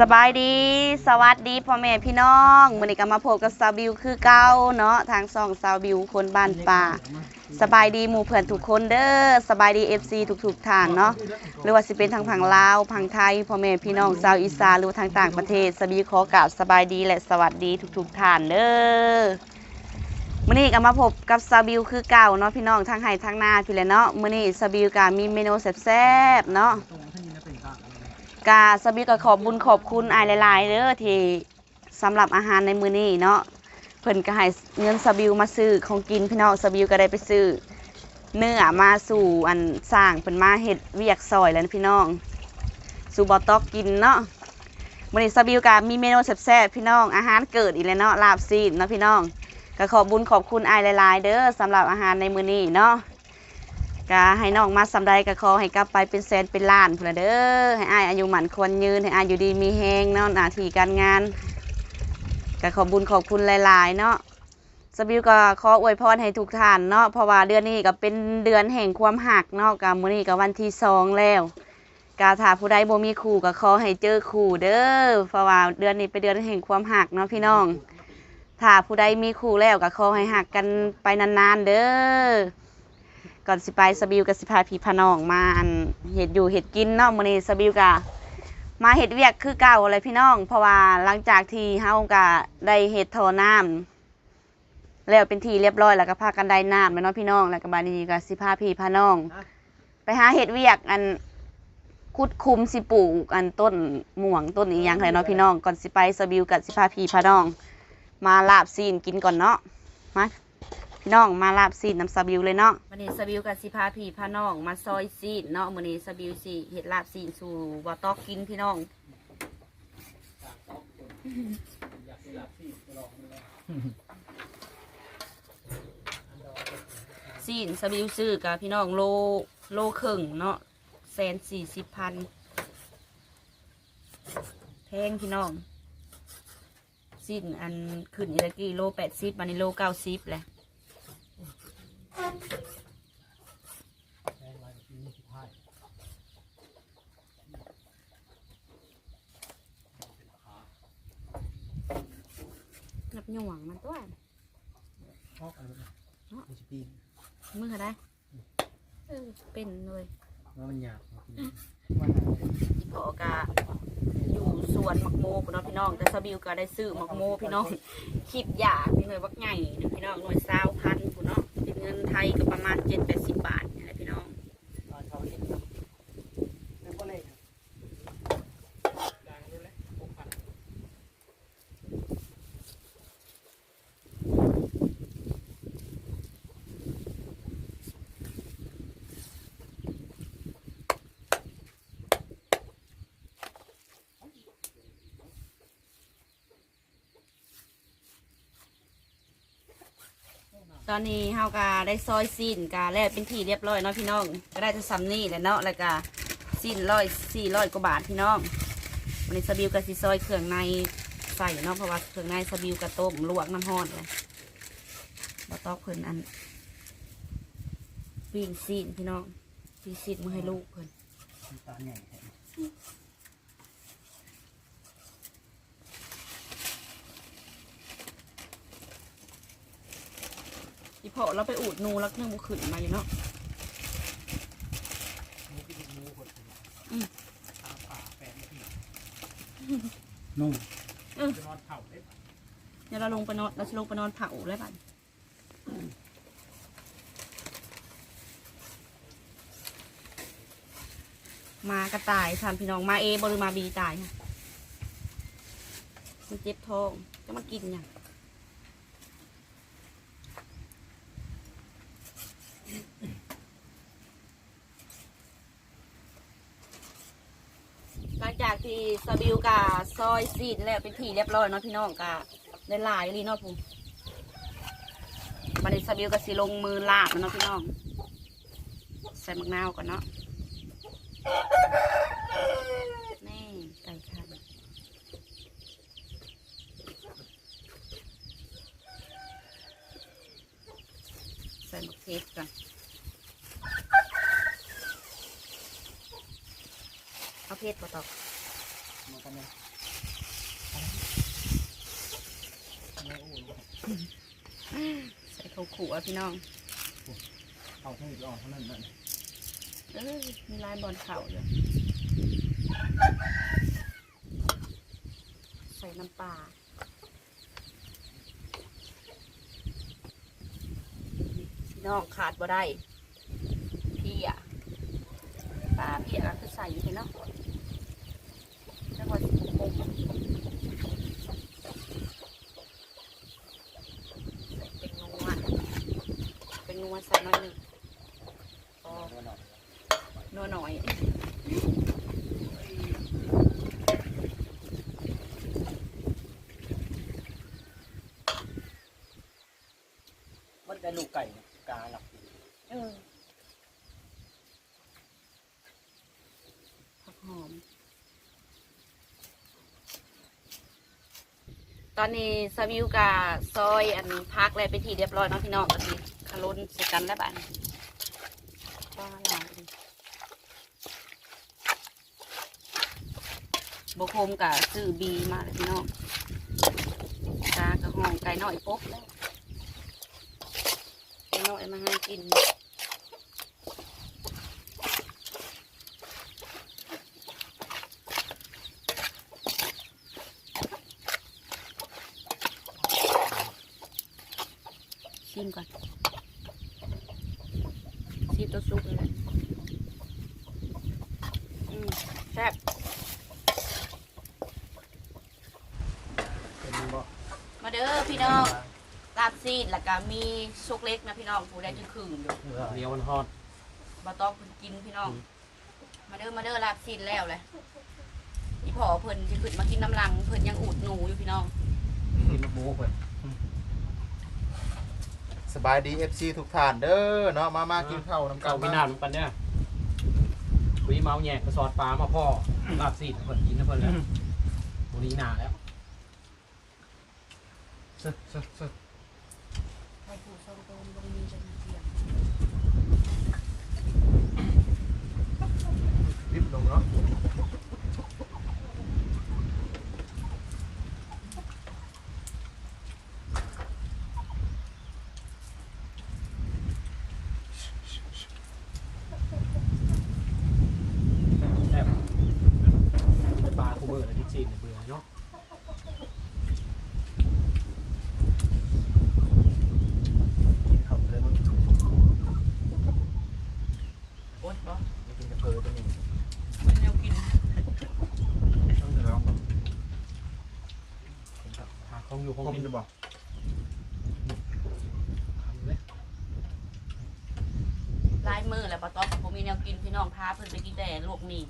สบายดี สวัสดีพ่อแม่พี่น้องวันนี้ก็มาพบกับซาบิวคือเก้าเนาะทางซองซาบิวคนบ้านป่า สบายดีหมู่เพื่อนทุกคนเด้อสบายดีเอฟซีทุกๆททางเนาะหรือว่าสิเป็นทางผังลาวผังไทยพ่อแม่พี่น้องชาวอีสานหรือทางต่างประเทศซาบิวขอกราบสบายดีและสวัสดีทุกๆททานเด้อมื่อนี้ก็มาพบกับซาบิวคือเก่าเนาะพี่น้องทางไห้ทางนาพี่เลยเนาะมื่อนี้ซาบิวก็มีเมนูแซ่บๆเนาะ กาสบิก็ขอบบุญขอบคุณอายหลายๆเด้อที่สำหรับอาหารในมือนี้เนาะเพิ่นก็ให้เงินสบิวมาซื้อของกินพี่น้องสบิวก็ได้ไปซื้อเนื้อมาสู่อันสร้างเพิ่นมาเห็ดเวียกซอยแล้วพี่น้องสู่บอตอกกินเนาะมื้อนี้สบิวก็มีเมนูแซ่บๆพี่น้องอาหารเกิดอีกแล้วเนาะลาบซีนเนาะพี่น้องก็ขอบบุญขอบคุณอายหลายๆ เด้อสำหรับอาหารในมือนี้เนาะ ก็ให้น้องมาสำไดก็ขอให้กลับไปเป็นแสนเป็นล้านพุ่นเด้อให้อายอายุหมันควรยืนให้อายอยู่ดีมีแหงเนาะหน้าที่การงานก็ขอบุญขอบคุณหลาย ๆ เนาะสบิวก็ขออวยพรให้ทุกท่านเนาะเพราะว่าเดือนนี้ก็เป็นเดือนแห่งความหักเนาะกาบมื้อนี้ก็วันที่สองแล้วกาถาผู้ใดบ่มีขู่ก็ขอให้เจอขู่เด้อเพราะว่าเดือนนี้เป็นเดือนแห่งความหักเนาะพี่น้องถ้าผู้ใดมีขู่แล้วก็ขอให้หักกันไปนานๆเด้อ ก่อนสิไปสบิวกับสิพาพีพานองมาเห็ดอยู่เห็ดกินเนาะมือนี้สบิวกะมาเห็ดเวียกคือเก่าอะไรพี่น้อง เพราะว่าหลังจากที่เฮากะได้เห็ดทอน้ำแล้วเป็นทีเรียบร้อยแล้วก็พากันได้น้ำแล้วเนาะพี่น้องแล้วก็บานีกับสิพาพีพานอง ไปหาเห็ดเวียกอันคุดคุมสิปลูกอันต้นหม่วงต้นอีหยังเลยเนาะพี่น้องก่อนสิไปสบิวกับสิพาพีพานอง มาลาบซีนกินก่อนเนาะมา พี่น้องมาลาบซีดน้ำสบิวเลยเนาะมันนี่สบิวกับสิพาพี่พาน้องมาซอยซีดเนาะมันนี่สบิวสีเห็ดลาบซีดสู่วอตอกกินพี่น้องซีนสบิวซื้อกับพี่น้องโลโลครึ่งเนาะแสนสี่สิบพันแพงพี่น้องซีนอันขึ้นอีกกี่โลแปดสิบมันนี้โลเก้าสิบแหละ นับหน่วงมันตัวฮอกอะไรแบบนั้นมันจะปีนมืออะไรเออเป็นเลยว่ามันยาบวมันใหญ่พอกะอยู่สวนหมักโมพี่น้องพี่น้อง แต่สบิวก็ได้ซื้อหมักโมพี่น้องขีบหยาพี่หน่วยวักใหญ่พี่น้องหน่วยซาวพันพี่น้องเป็นเงินไทยก็ประมาณเจ็ดแปดสิบบาท ตอนนี้เฮากาได้ซอยสิ้นกาแล้วเป็นที่เรียบร้อยเนาะพี่น้อง ก็ได้จะซ้มนี่แหละเนาะแล้วกาสิ้นร้อยสี่ร้อยกว่าบาทพี่น้องวันนี้สบิวกับซีซอยเครื่องในใส่เนาะเพราะว่าเครื่องในสบิวกับต้มลวกน้ำห้อนเลยบะตอกเพิ่นอันปิ้งสิ้นพี่น้องสิ้นมือให้ลูกเพิ่นอน อีพอเราไปอูดนูแล้รักยังบุขืนมาอยู่เนาะนูอย่ามเผาไดี๋ยวเราลงไปนอนเราจะลงไปนอนเผาแล้วบันมากระต่ายสามพี่น้องมาเอบริมาบีตายค่ะมันเจ็บท้องจะมากินอย่าง ที่สบิวกาซอยซีดแล้วเป็นที่เรียบร้อยเนาะพี่น้องกาได้ลายลีเนาะพุ่มาในสบิวกาสีลงมือลาบเนาะพี่น้อง ใส่มะนาวก่อนเนาะนี่ไก่ค่ะใส่มะเขือก่อนเอาเพชรมาตอก ข้าวขัวพี่น้องเอาให้ออกเท่านั้นนั่นเออมีลายบอลเข่าอยู่ใส่น้ำปลาพี่น้องขาดบ่ได้พี่อะปลาพี่อะคือใส่อยู่พี่เนาะแล้วก็สิปรุงใส่เป็นนัว เป็นนัวใส่มาหนึ่งพอนัวหน่อย มันได้ลูกไก่กาหลับเออผักหอม ตอนนี้สวิวกาซอยอันพักอะไรไปนทีเรียบร้อยเนาะพี่น้องก็สิ คารุนใส่กันแล้วบ้านป้าลางดิบคมกับซื้อบีมาเลยพี่น้องกากระห้องไก่น้อยปุ๊บแล้วไก่น้อยมาให้กินชิมก่อน ตัวซุปเลยอืมแซ่บเป็นบ่มาเด้อพี่น้องลาบซีดแล้วก็มีซุกเล็กนะพี่น้องผู้ได้จะคืนอยู่เหนียวมันฮอดบาต้องเพิ่นกินพี่น้อง มาเด้อมาเด้อลาบซีดแล้วเลยอีพ่อเพิ่นจะขึ้นมากินน้ำลังเพิ่นยังอูดหนูอยู่พี่น้องกินมะม่วงเพิ่น สบายดี FC ทุกท่านเด้อเนาะมามากินข้าวน้ำกัเก่านวินาศมันปันเนี่ยวีเมาแหยกกระสอดปลามาพ่อลาบซีดเพิ่นกินนะเพิ่นแล้ววันนี้หนาแล้วซึซึซึไข่ปูส้มโตมลงมีจนเที่ยงริบลงเนาะ แซ่บจะปลา คูเบอร์อะไรที่จีนเนี่ยเบื่อเนาะกินข้าวเลยมึงโอ๊ยบ่ไม่กินกระเพอตัวนี้มันแนวกินต้องจะลองแบบหาของอยู่ของผมกินจะบอกทำเลยลายมือแหละปะต๊อกผมมีแนวกินพี่น้องพาเพิ่นไปกินแต่ลวกหมี่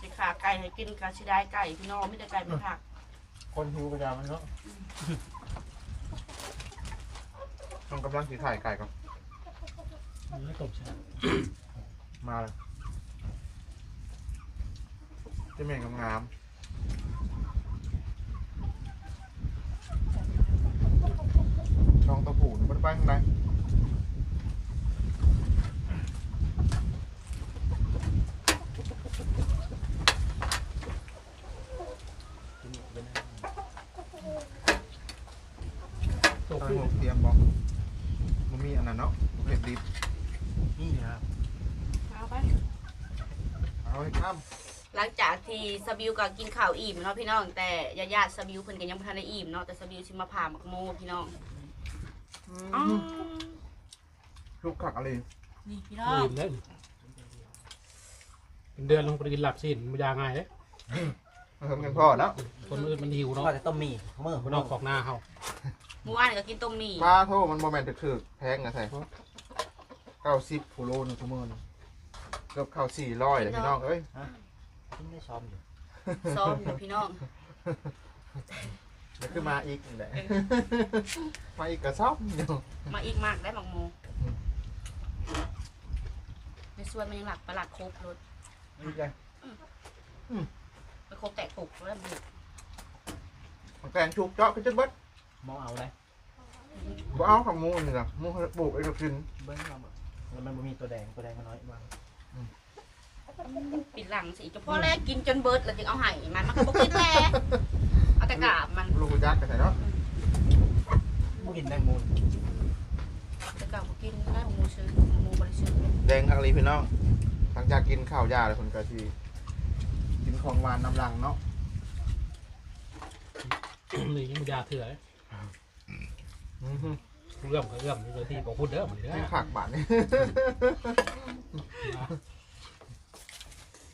สิขาไก่ให้กินกะสิได้ไก่พี่น้องไม่ได้ไก่ไม่ผักคนหิวกระยามันเนาะต้องกำลังสีถ่ายไก่ก่อนเนื้อตบใช่ไหมมาเลยเจะแม่งงามๆช่องตะผูนี่มันไปข้างในกินหมดเลยนะตก ตั้ง ขึ้น หัวเตรียมบอกมันมีอันนั้นเนาะเก็บดิบ นี่ครับ เอาไป เอาให้ข้ามหลังจากที่สบิวก็กินข้าวอิ่มเนาะพี่น้อง แต่ญาติญาติๆสบิวเพิ่นก็ยังบ่ทันได้อิ่มเนาะแต่สบิวสิมาผ่าหมักโมพี่น้องอ๋อลูกขักอะไรนี่พี่น้อง ลืมเลยเป็นเดือนลงไปกินหลับสินมันยาง่ายเลยมาทำกันพ่อแล้วคนอื่นมันหิวเนาะก็จะต้มหมี่เมื่อมันออกขอกหน้าเขาเมื่อวานก็กินต้มหมี่ปลาโทมันโมเมนต์ถึกๆแพงนะใส่เก้าสิบกิโลนึงทุกมื้อนึง เกือบเข้าสี่ร้อยเลยพี่น้องเอ้ยทิ้งได้ช้อมอยู่ซ้อมอยู่พี่น้องเดี๋ยวขึ้นมาอีกนี่แหละมาอีกกระซับอยู่มาอีกมากได้หมักโมในส่วนมันยังหลักประหลัดครบรถอีกเลยไปครบแตกปุกแล้วบุกของแกงชุกเจาะขึ้นจนเบิดมองเอาเลยนบ่เอาของหมูนี่ล่ะหมูเขาปลูกไอ้ก็กินเบิ้งเอาหมดแล้วมันบ่มีตัวแดงตัวแดงมันน้อยบาง ปิดหลังสิเฉพาะแรกกินจนเบิดแล้วจึงเอาไห้มันมันก็บ่กินแล้วเอาแต่กาบมันลูกยักษ์กันใส่เนาะบ่กินแตงโมแต่กาบบ่กินได้หมูซื้อหมูบ่ได้ซื้อแดงทางนี้พี่น้องหลังจากกินข้าวยาแล้วคนก็สิกินของหวานน้ำลังเนาะเลยยังไม่ยาเถื่ออื้อหือ เรื่องก็เรื่องนี่เลยที่บอกพูดเด้อมันเด้กินอผักบาดนี่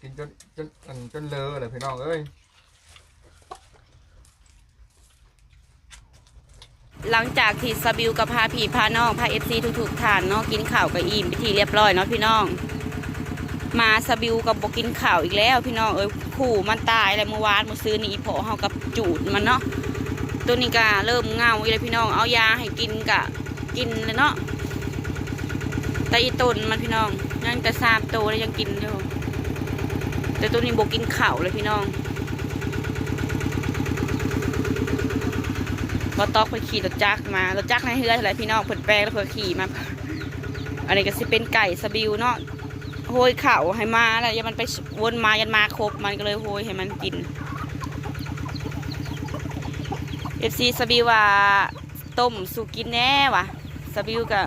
กินจนจนอันจนเลอะเลยพี่น้องเอ้ยหลังจากที่สบิวกับพาผีพาน้องพาเอฟซีทุกๆท่านเนาะกินข้าวกับอิ่มไปทีเรียบร้อยเนาะพี่น้อง มาสบิวกับบกินข้าวอีกแล้ว พี่น้องเอ้ยขู่มันตายแล้วเมื่อวานเมื่อซื้อนี่อีพอเฮากับจูดมันเนาะ ตัวนี้ก็เริ่มเงาอีเลยพี่น้อง เอายาให้กินกะกินเลยเนาะแต่อีตนมันพี่น้องยังแต่สามตัวแล้วยังกินอยู่แต่ตัวนี้บกินเข้าเลยพี่น้องก็ตอกไปขี่รถจักรมารถจักรในเฮือเท่าไรพี่น้องเพิ่นแปลงแล้วเพิ่นขี่มาอันนี้ก็สิเป็นไก่สบิวเนาะโหยเข่าให้มาแล้วยันมันไปวนมายันมาครบมันก็เลยโหยให้มันกินเอฟซีสบิวว่าต้มสุกินแน่ว่ะสบิวก็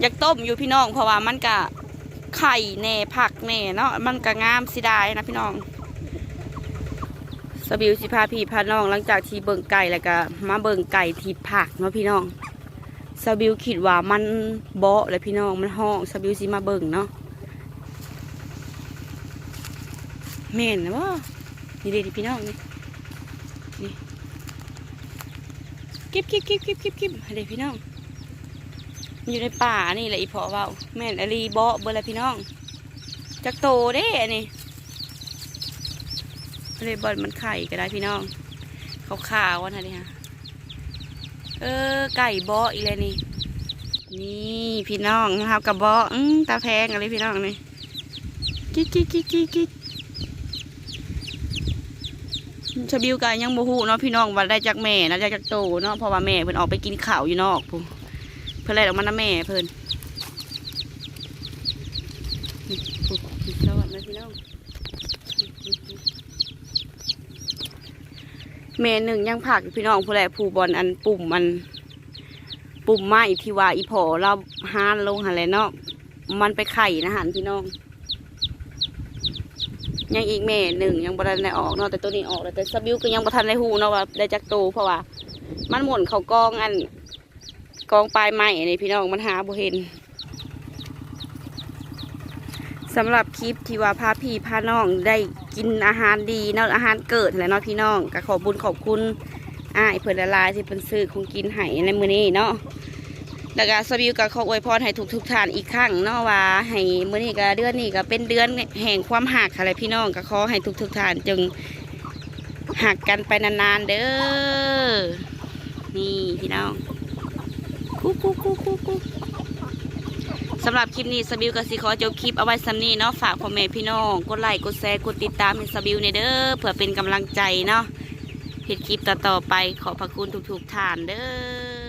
อยากต้มอยู่พี่น้อง เพราะว่ามันก็ไข่แน่ผักแน่เนาะมันก็งามสิได้นะพี่น้องสบิวสิพาพี่พาน้องหลังจากที่เบิ่งไก่แล้วก็มาเบิ่งไก่ที่ผักเนาะพี่น้องสบิวคิดว่ามันเบาะเลยพี่น้องมันห้องสบิวสิมาเบิ่งเนาะแม่นนะว่านี่เด็ดพี่น้องนี่นี่เก็บเก็บเก็บเก็บเก็บเก็บเด็ดพี่น้อง อยู่ในป่านี่แหละอีพอว่าแม่นอลีเบาะเบอร์ละพี่น้องจักโตเด้อันนี่เลยบอลมันไข่ก็ได้พี่น้องขาวขาวๆวันนี้ฮะเออไก่เบาะอีเลยนี่ นี่พี่น้องนะครับกับเบาะอื้อตาแพงอะไรพี่น้องนี่กิ๊กกิ๊กกิ๊กกิ๊กกิ๊ก ชบิวกันยังบ่ฮู้เนาะพี่น้องว่าได้จากแม่นะได้จากโตเนาะเพราะว่าแม่เพิ่นออกไปกินข้าวอยู่นอกพุ่นเพิ่นไล่ออกมานะแม่เพิ่นนี่ปุ๊บนี่สวัสดีพี่น้องแม่หนึ่งยังผักพี่น้องผู้แลผู้บอลอันปุ่มอัน ปุ่มไม้ที่ว่าอีพอเราหานลงหันแหละเนาะมันไปไข่นะหันพี่น้อง ยังอีกแม่หนึ่งยังบ่ทันได้ออกเนาะแต่ตัวนี้ออกแล้วแต่สบิวก็ยังบ่ทันได้ฮู้เนาะว่าได้จักโตเพราะว่า มันหมุนเขากองอันกองปลายไม้นี่พี่น้องมันหาบ่เห็นสำหรับคลิปที่ว่าพาพี่พาน้องได้กินอาหารดีเนาะอาหารเกิดแหละเนาะพี่น้องก็ขอบุญขอบคุณอ้ายเพิ่อนละลายที่เพิ่นซื้อของกินให้ในมือนี้เนาะ แล้วก็สบิวก็ขออวยพรให้ทุกทุกท่านอีกครั้งเนาะว่าให้มื้อนี้ก็เดือนนี้ก็เป็นเดือนแห่งความหักอะไรพี่น้องก็ขอให้ทุกทุกท่านจงหักกันไปนานๆเด้อนี่พี่น้องคุกคุกคุกคุกคุกสำหรับคลิปนี้สบิวก็สิขอจบคลิปเอาไว้ซ้ำนี้เนาะฝากพ่อแม่พี่น้องกดไลค์กดแชร์กดติดตามให้สบิวในเด้อเพื่อเป็นกำลังใจเนาะเห็ดคลิปต่อๆไปขอพระคุณทุกๆท่านเด้อ